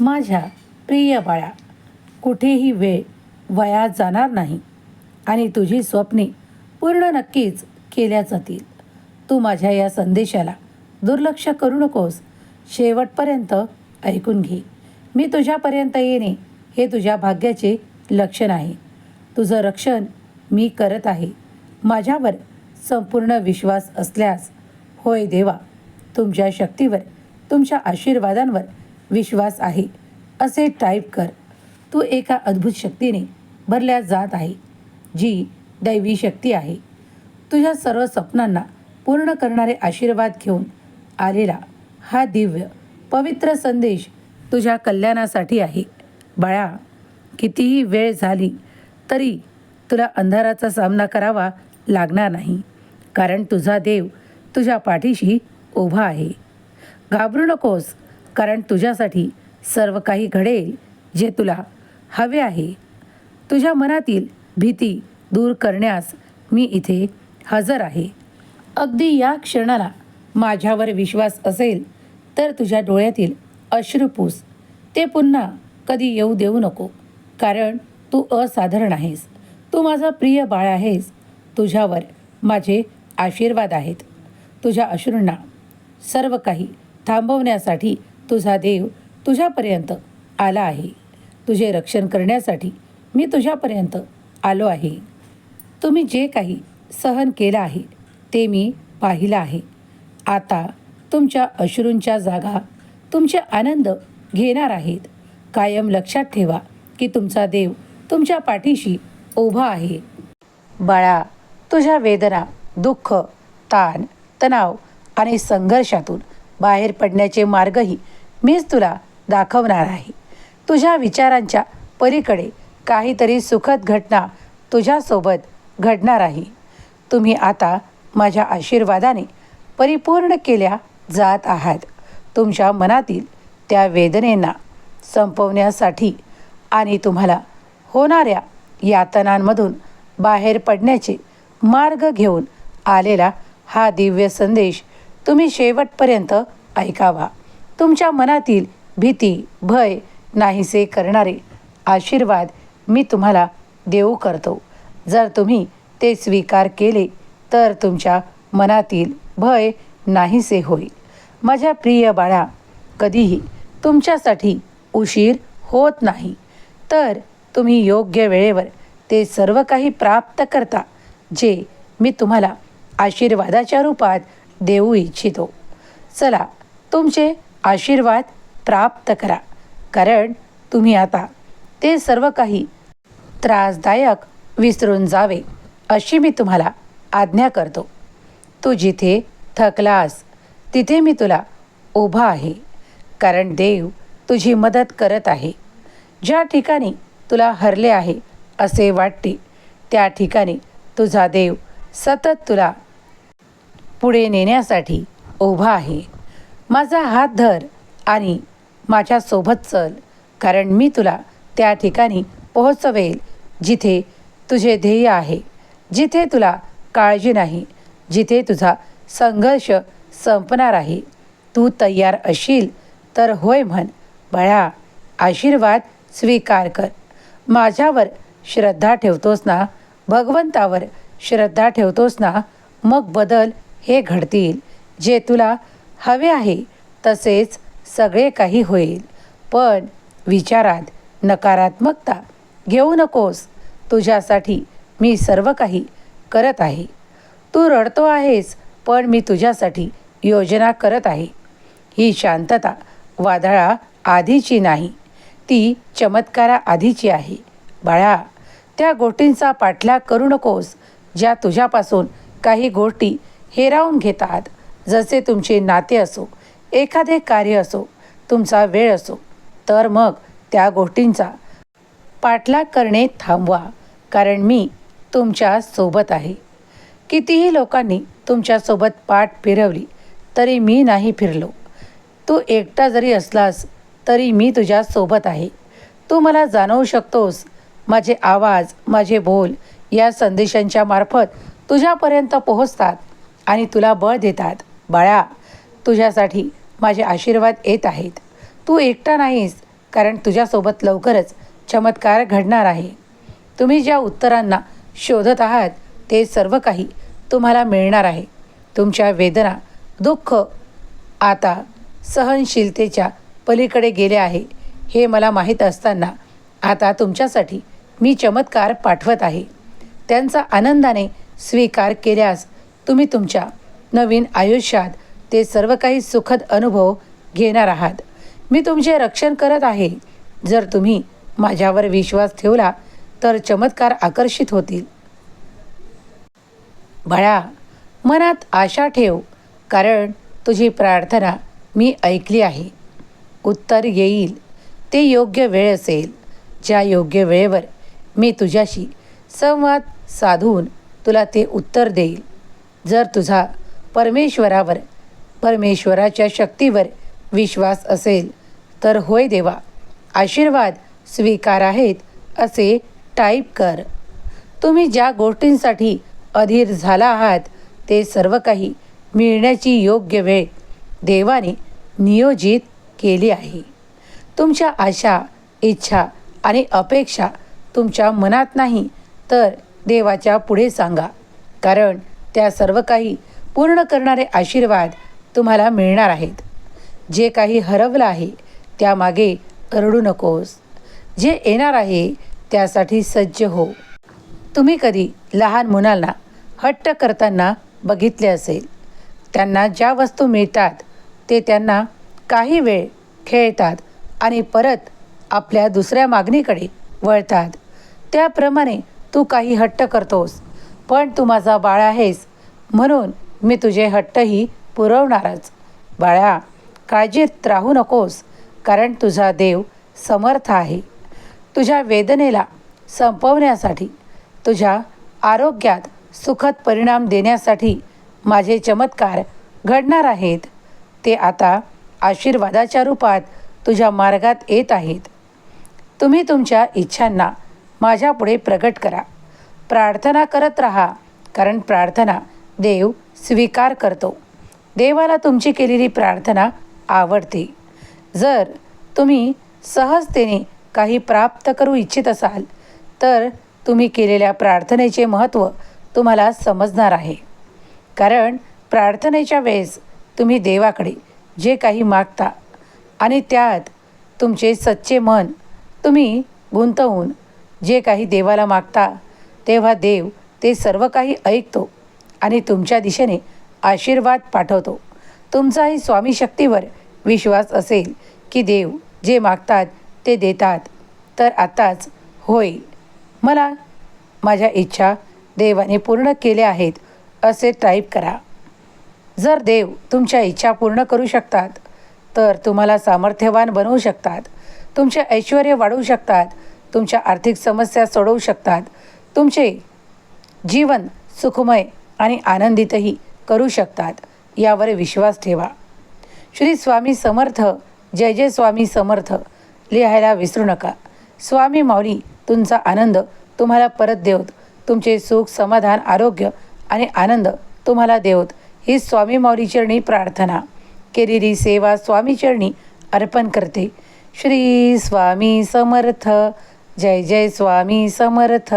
माझ्या प्रिय बाळा कुठेही वेळ वया जाणार नाही आणि तुझी स्वप्ने पूर्ण नक्कीच केल्या जातील. तू माझ्या या संदेशाला दुर्लक्ष करू नकोस. शेवटपर्यंत ऐकून घे. मी तुझ्यापर्यंत येणे हे तुझ्या भाग्याचे लक्षण आहे. तुझं रक्षण मी करत आहे. माझ्यावर संपूर्ण विश्वास असल्यास होय देवा तुमच्या शक्तीवर तुमच्या आशीर्वादांवर विश्वास आहे. असे टाईप कर. तू एका अद्भुत शक्तीने भरल्या जात आहे जी दैवी शक्ती आहे. तुझ्या सर्व स्वप्नांना पूर्ण करणारे आशीर्वाद घेऊन आलेला हा दिव्य पवित्र संदेश तुझ्या कल्याणासाठी आहे. बाळा कितीही वेळ झाली तरी तुला अंधाराचा सामना करावा लागणार नाही कारण तुझा देव तुझ्या पाठीशी उभा आहे. घाबरू नकोस कारण तुझ्यासाठी सर्व काही घडेल जे तुला हवे आहे. तुझ्या मनातील भीती दूर करण्यास मी इथे हजर आहे. अगदी या क्षणाला माझ्यावर विश्वास असेल तर तुझ्या डोळ्यातील अश्रुपूस ते पुन्हा कधी येऊ देऊ नको. कारण तू असाधारण आहेस. तू माझा प्रिय बाळ आहेस. तुझ्यावर माझे आशीर्वाद आहेत. तुझ्या अश्रूंना सर्व काही थांबवण्यासाठी तुझा देव तुझ्यापर्यंत आला आहे. तुझे रक्षण करण्यासाठी मी तुझ्यापर्यंत आलो आहे. तुम्ही जे काही सहन केलं आहे ते मी पाहिलं आहे. आता तुमच्या अश्रूंच्या जागा तुमचे आनंद घेणार आहेत. कायम लक्षात ठेवा की तुमचा देव तुमच्या पाठीशी उभा आहे. बाळा तुझ्या वेदना दुःख ताण तणाव आणि संघर्षातून बाहेर पडण्याचे मार्गही मीच तुला दाखवणार आहे. तुझ्या विचारांच्या पलीकडे काहीतरी सुखद घटना तुझ्यासोबत घडणार आहे. तुम्ही आता माझ्या आशीर्वादाने परिपूर्ण केल्या जात आहात. तुमच्या मनातील त्या वेदनेंना संपवण्यासाठी आणि तुम्हाला होणाऱ्या यातनांमधून बाहेर पडण्याचे मार्ग घेऊन आलेला हा दिव्य संदेश तुम्ही शेवटपर्यंत ऐकावा. तुमच्या मनातील भीती भय नाहीसे करणारे आशीर्वाद मी तुम्हाला देऊ करतो. जर तुम्ही ते स्वीकार केले तर तुमच्या मनातील भय नाहीसे होईल. माझ्या प्रिय बाळा कधीही तुमच्यासाठी उशीर होत नाही. तर तुम्ही योग्य वेळेवर ते सर्व काही प्राप्त करता जे मी तुम्हाला आशीर्वादाच्या रूपात देऊ इच्छितो. चला तुमचे आशीर्वाद प्राप्त करा. कारण तुम्ही आता ते सर्व काही त्रासदायक विसरून जावे अशी मी तुम्हाला आज्ञा करतो. तू जिथे थकलास तिथे मी तुला उभा आहे. कारण देव तुझी मदत करत आहे. ज्या ठिकाणी तुला हरले आहे असे वाटते त्या ठिकाणी तुझा देव सतत तुला पुढे नेण्यासाठी उभा आहे. माझा हात धर आणि माझ्यासोबत चल कारण मी तुला त्या ठिकाणी पोहोचवेल जिथे तुझे ध्येय आहे जिथे तुला काळजी नाही जिथे तुझा संघर्ष संपणार आहे. तू तयार असशील तर होय म्हण बळा आशीर्वाद स्वीकार कर. माझ्यावर श्रद्धा ठेवतोस ना भगवंतावर श्रद्धा ठेवतोस ना मग बदल हे घडतील जे तुला हवे आहे तसेच सगळे काही होईल. पण विचारात नकारात्मकता घेऊ नकोस. तुझ्यासाठी मी सर्व काही करत आहे. तू रडतो आहेस पण मी तुझ्यासाठी योजना करत आहे. ही शांतता वादळा आधीची नाही. ती चमत्कारा आधीची आहे. बाळा त्या गोष्टींचा पाठलाग करू नकोस ज्या तुझ्यापासून काही गोष्टी हेरावून घेतात. जसे तुमचे नाते असो एखादे कार्य असो तुमचा वेळ असो तर मग त्या गोष्टींचा पाठलाग करणे थांबवा कारण मी तुमच्यासोबत आहे. कितीही लोकांनी तुमच्यासोबत पाठ फिरवली तरी मी नाही फिरलो. तू एकटा जरी असलास तरी मी तुझ्यासोबत आहे. तू मला जाणवू शकतोस माझे आवाज माझे बोल या संदेशांच्या मार्फत तुझ्यापर्यंत पोहोचतात आणि तुला बळ देतात. बाळा तुझ्यासाठी माझे आशीर्वाद येत आहेत. तू एकटा नाहीस कारण तुझ्यासोबत लवकरच चमत्कार घडणार आहे. तुम्ही ज्या उत्तरांना शोधत आहात ते सर्व काही तुम्हाला मिळणार आहे. तुमच्या वेदना दुःख आता सहनशीलतेच्या पलीकडे गेले आहे. हे मला माहीत असताना आता तुमच्यासाठी मी चमत्कार पाठवत आहे. त्यांचा आनंदाने स्वीकार केल्यास तुम्ही तुमच्या नवीन आयुष्यात ते सर्व काही सुखद अनुभव घेणार आहात. मी तुमचे रक्षण करत आहे. जर तुम्ही माझ्यावर विश्वास ठेवला तर चमत्कार आकर्षित होतील. बाळा मनात आशा ठेव कारण तुझी प्रार्थना मी ऐकली आहे. उत्तर येईल. ते योग्य वेळ असेल. ज्या योग्य वेळेवर मी तुझ्याशी संवाद साधून तुला ते उत्तर देईल. जर तुझा परमेश्वरावर परमेश्वराच्या शक्तीवर विश्वास असेल. तर होय देवा आशीर्वाद स्वीकार आहेत असे टाईप कर. तुम्ही ज्या गोष्टींसाठी अधीर झाला आहात ते सर्व काही मिळण्याची योग्य वेळ देवाने नियोजित केली आहे. तुमच्या आशा इच्छा आणि अपेक्षा तुमच्या मनात नाही तर देवाच्या पुढे सांगा. कारण त्या सर्व काही पूर्ण करणारे आशीर्वाद तुम्हाला मिळणार आहेत. जे काही हरवलं आहे त्यामागे रडू नकोस. जे येणार आहे त्यासाठी सज्ज हो. तुम्ही कधी लहान मुलांना हट्ट करताना बघितले असेल. त्यांना ज्या वस्तू मिळतात ते त्यांना काही वेळ खेळतात आणि परत आपल्या दुसऱ्या मागणीकडे वळतात. त्याप्रमाणे तू काही हट्ट करतोस पण तू माझा बाळ आहेस म्हणून मी तुझे हट्टही पुरवणारच. बाळा काळजीत राहू नकोस कारण तुझा देव समर्थ आहे. तुझ्या वेदनेला संपवण्यासाठी तुझ्या आरोग्यात सुखद परिणाम देण्यासाठी माझे चमत्कार घडणार आहेत. ते आता आशीर्वादाच्या रूपात तुझ्या मार्गात येत आहेत. तुम्ही तुमच्या इच्छांना माझ्यापुढे प्रगट करा. प्रार्थना करत राहा कारण प्रार्थना देव स्वीकार करतो. देवाला तुमची केलेली प्रार्थना आवडते. जर तुम्ही सहजतेने काही प्राप्त करू इच्छित असाल तर तुम्ही केलेल्या प्रार्थनेचे महत्त्व तुम्हाला समजणार आहे. कारण प्रार्थनेच्या वेळेस तुम्ही देवाकडे जे काही मागता आणि त्यात तुमचे सच्चे मन तुम्ही गुंतवून जे काही देवाला मागता तेव्हा देव ते सर्व काही ऐकतो. आणि तुमच्या दिशेने आशीर्वाद पाठवतो. तुमचाही स्वामी शक्तीवर विश्वास असेल की देव जे मागतात ते देतात. तर आताच होय मला माझ्या इच्छा देवाने पूर्ण केल्या आहेत असे टाईप करा. जर देव तुमच्या इच्छा पूर्ण करू शकतात तर तुम्हाला सामर्थ्यवान बनवू शकतात. तुमचे ऐश्वर वाढवू शकतात. तुमच्या आर्थिक समस्या सोडवू शकतात. तुमचे जीवन सुखमय आणि आनंदितही करू शकतात यावर विश्वास ठेवा. श्री स्वामी समर्थ जय जय स्वामी समर्थ लिहायला विसरू नका. स्वामी माऊली तुमचा आनंद तुम्हाला परत देवत. तुमचे सुख समाधान आरोग्य आणि आनंद तुम्हाला देवत. ही स्वामी माऊलीचरणी प्रार्थना. केलेली सेवा स्वामीचरणी अर्पण करते. श्री स्वामी समर्थ जय जय स्वामी समर्थ.